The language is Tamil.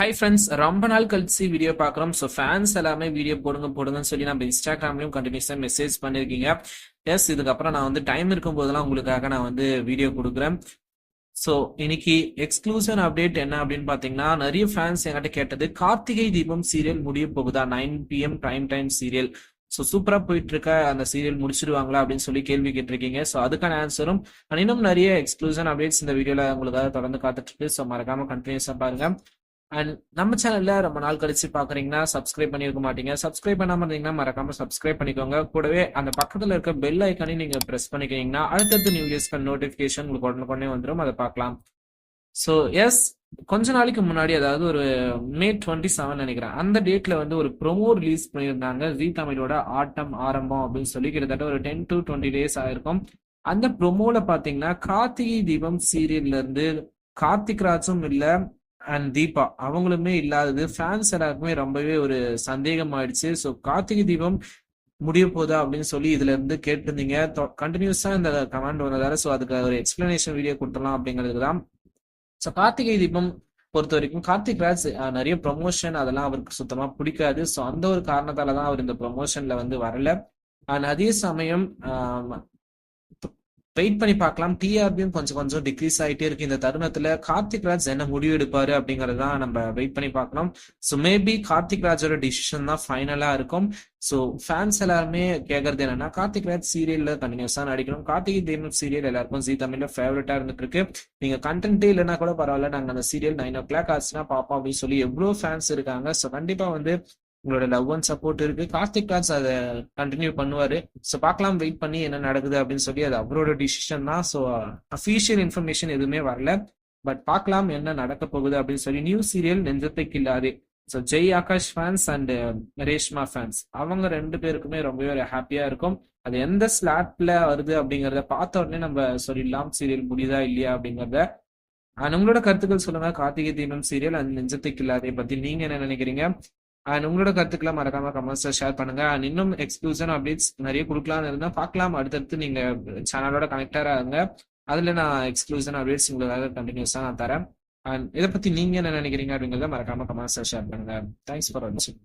ஹை ஃப்ரெண்ட்ஸ் ரொம்ப நாள் கழிச்சு வீடியோ பார்க்குறோம். ஸோ ஃபேன்ஸ் எல்லாமே வீடியோ போடுங்க போடுங்கன்னு சொல்லி நம்ம இன்ஸ்டாகிராம்லையும் கண்டினியூஸாக மெசேஜ் பண்ணியிருக்கீங்க எஸ் இதுக்கப்புறம் நான் வந்து டைம் இருக்கும் போதெல்லாம் உங்களுக்காக நான் வந்து வீடியோ கொடுக்குறேன். ஸோ இன்னைக்கு எக்ஸ்க்ளூசிவ் அப்டேட் என்ன அப்படின்னு பார்த்தீங்கன்னா நிறைய ஃபேன்ஸ் என்கிட்ட கேட்டது கார்த்திகை தீபம் சீரியல் முடிய போகுதா? Nine PM prime time serial so சூப்பராக போயிட்டு இருக்க அந்த சீரியல் முடிச்சிடுவாங்களா அப்படின்னு சொல்லி கேள்வி கேட்டிருக்கீங்க. ஸோ அதுக்கான ஆன்சரும் இன்னும் நிறைய எக்ஸ்க்ளூசிவ் அப்டேட்ஸ் இந்த வீடியோவில் உங்களுக்காக தொடர்ந்து காத்துட்டு இருக்கு. ஸோ மறக்காம கண்டினியூஸாக பாருங்க. அண்ட் நம்ம சேனல்ல ரொம்ப நாள் கழிச்சு பாக்குறீங்கன்னா சப்ஸ்கிரைப் பண்ணிருக்க மாட்டீங்க. சப்ஸ்கிரைப் பண்ணாம இருந்தீங்கன்னா மறக்காம சப்ஸ்கிரைப் பண்ணிக்கோங்க. கூடவே அந்த பக்கத்துல இருக்க பெல் ஐக்கானையும் நீங்க பிரஸ் பண்ணிக்கிறீங்கன்னா அடுத்தடுத்து நியூ இயர்ஸ்க்கு நோட்டிபிகேஷன் உங்களுக்கு உடனுக்குடனே வந்துடும் அதை பார்க்கலாம். ஸோ எஸ் கொஞ்ச நாளைக்கு முன்னாடி அதாவது ஒரு மே டுவெண்ட்டி செவன் நினைக்கிறேன். அந்த டேட்ல வந்து ஒரு ப்ரொமோ ரிலீஸ் பண்ணியிருந்தாங்க. ஜி தமிழோட ஆட்டம் ஆரம்பம் அப்படின்னு சொல்லி கிட்டத்தட்ட ஒரு டென் டு டுவெண்ட்டி டேஸ் ஆயிருக்கும். அந்த ப்ரொமோல பாத்தீங்கன்னா கார்த்திகை தீபம் சீரியல்ல இருந்து கார்த்திக் ராஜும் இல்ல அண்ட் தீபா அவங்களுமே இல்லாதது ஃபேன்ஸ் எல்லாருக்குமே ரொம்பவே ஒரு சந்தேகம் ஆயிடுச்சு ஸோ கார்த்திகை தீபம் முடிய போதா அப்படின்னு சொல்லி இதுல இருந்து கேட்டிருந்தீங்க. கண்டினியூஸா இந்த கமெண்ட் வந்ததால ஸோ அதுக்கு ஒரு எக்ஸ்பிளனேஷன் வீடியோ கொடுத்துடலாம் அப்படிங்கிறது தான். ஸோ கார்த்திகை தீபம் பொறுத்த வரைக்கும் கார்த்திக் ராஜ் நிறைய ப்ரொமோஷன் அதெல்லாம் அவருக்கு சுத்தமா பிடிக்காது. ஸோ அந்த ஒரு காரணத்தால தான் அவர் இந்த ப்ரொமோஷன்ல வந்து வரல. அண்ட் அதே சமயம் வெயிட் பண்ணி பார்க்கலாம். டிஆர்பியும் கொஞ்சம் கொஞ்சம் டிக்ரீஸ் ஆகிட்டே இருக்கு. இந்த தருணத்துல கார்த்திக் ராஜ் என்ன முடிவு எடுப்பாரு அப்படிங்கறத நம்ம வெயிட் பண்ணி பார்க்கலாம் ஸோ மேபி கார்த்திக் ராஜோட டிசிஷன் தான் ஃபைனலா இருக்கும். ஸோ ஃபேன்ஸ் எல்லாருமே கேட்கறது என்னன்னா கார்த்திக் ராஜ் சீரியல்ல கண்டினியூஸா நடிக்கணும். கார்த்திகை தீபம் சீரியல் எல்லாருக்கும் ஜி தமிழ்ல ஃபேவரட்டா இருந்துட்டு இருக்கு நீங்க கண்டென்ட்டே இல்லைன்னா கூட பரவாயில்ல. நாங்க அந்த சீரியல் நைன் ஓ கிளாக் ஆச்சுன்னா பார்ப்போம் அப்படின்னு சொல்லி எவ்வளவு ஃபேன்ஸ் இருக்காங்க. ஸோ கண்டிப்பா வந்து உங்களோட லவ் அண்ட் சப்போர்ட் இருக்கு. கார்த்திக் ராஜ் அதை கண்டினியூ பண்ணுவாரு. ஸோ பார்க்கலாம் வெயிட் பண்ணி என்ன நடக்குது அப்படின்னு சொல்லி அது அவரோட டிசிஷன் தான். ஸோ அஃபீஷியல் இன்ஃபர்மேஷன் எதுவுமே வரல. பட் பார்க்கலாம் என்ன நடக்க போகுது அப்படின்னு சொல்லி new serial Nenjathai Killadhe so Jai Akash fans and Reshma fans அவங்க ரெண்டு பேருக்குமே ரொம்பவே ஒரு ஹாப்பியா இருக்கும். அது எந்த ஸ்லாட்ல வருது அப்படிங்கறத பார்த்த உடனே நம்ம சொல்லிடலாம். சீரியல் முடியுதா இல்லையா அப்படிங்கறத. உங்களோட கருத்துக்கள் சொல்லுங்க. கார்த்திகை தீபம் சீரியல் அந்த நெஞ்சத்தை கில்லாதை பத்தி நீங்க என்ன நினைக்கிறீங்க? அண்ட் உங்களோட கருத்துக்களை மறக்காம கமெண்ட்ஸ்ல ஷேர் பண்ணுங்க. அண்ட் இன்னும் எக்ஸ்க்ளூசன் அப்டேட்ஸ் நிறைய கொடுக்கலாம்னு இருந்தா பார்க்கலாம் அடுத்தடுத்து நீங்க சேனலோட கனெக்டரா இருங்க. அதுல நான் எக்ஸ்க்ளூசன் அப்டேட்ஸ் உங்களுக்காக கண்டினியூஸா நான் தரேன். அண்ட் இதை பத்தி நீங்க என்ன நினைக்கிறீங்க அப்படிங்கறத மறக்காம கமெண்ட்ஸ்ல ஷேர் பண்ணுங்க. தேங்க்ஸ் ஃபார் வாட்சிங்